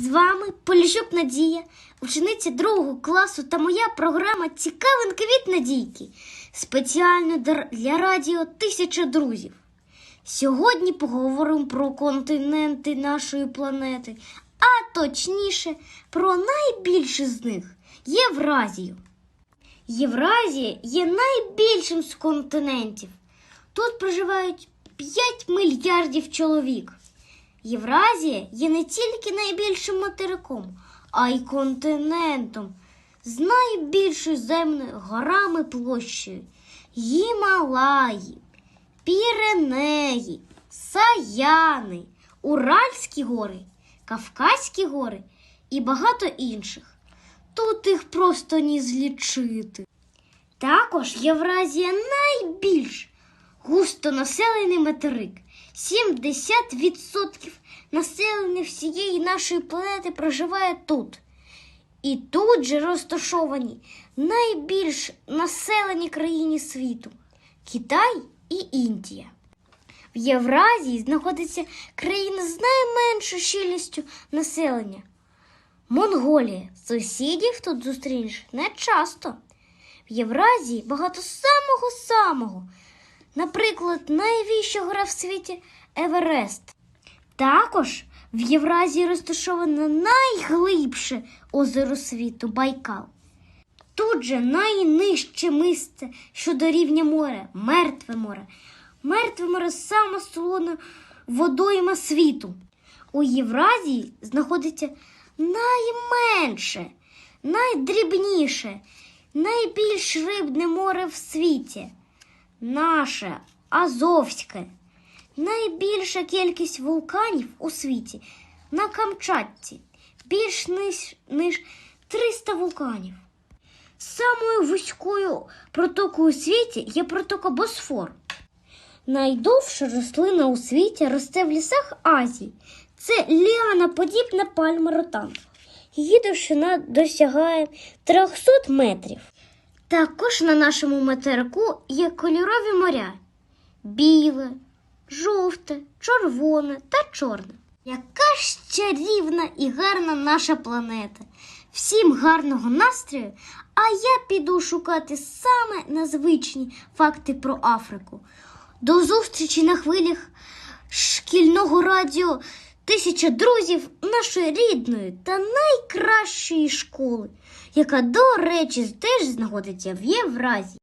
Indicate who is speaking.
Speaker 1: З вами Поліщук Надія, учениця другого класу та моя програма Цікавинки від Надійки спеціально для радіо Тисяча друзів. Сьогодні поговоримо про континенти нашої планети, а точніше про найбільший з них Євразію. Євразія є найбільшим з континентів. Тут проживають 5 мільярдів чоловік. Євразія є не тільки найбільшим материком, а й континентом з найбільшою земною горами площею Гімалаї, Піренеї, Саяни, Уральські гори, Кавказькі гори і багато інших. Тут їх просто ні злічити. Також Євразія найбільш густонаселений материк. 70% населення всієї нашої планети проживає тут. І тут же розташовані найбільш населені країни світу Китай і Індія. В Євразії знаходиться країна з найменшою щільністю населення. Монголія. Сусідів тут зустрінеш не часто. В Євразії багато самого-самого. Наприклад, найвища гора в світі Еверест. Також в Євразії розташоване найглибше озеро світу Байкал. Тут же найнижче місце щодо рівня моря Мертве море. Мертве море саме солоне водойма світу. У Євразії знаходиться найменше, найдрібніше, найбільш рибне море в світі. Наше Азовське. Найбільша кількість вулканів у світі на Камчатці більш ніж, ніж 300 вулканів. Самою вузькою протокою у світі є протока Босфор. Найдовша рослина у світі росте в лісах Азії. Це ліаноподібна пальма ротан. Її довжина досягає 300 метрів. Також на нашому материку є кольорові моря: біле, жовте, червоне та чорне. Яка ж чарівна і гарна наша планета. Всім гарного настрою, а я піду шукати саме незвичні факти про Африку. До зустрічі на хвилях шкільного радіо Тисяча друзів нашої рідної та найкращої школи, яка, до речі, теж знаходиться в Євразії.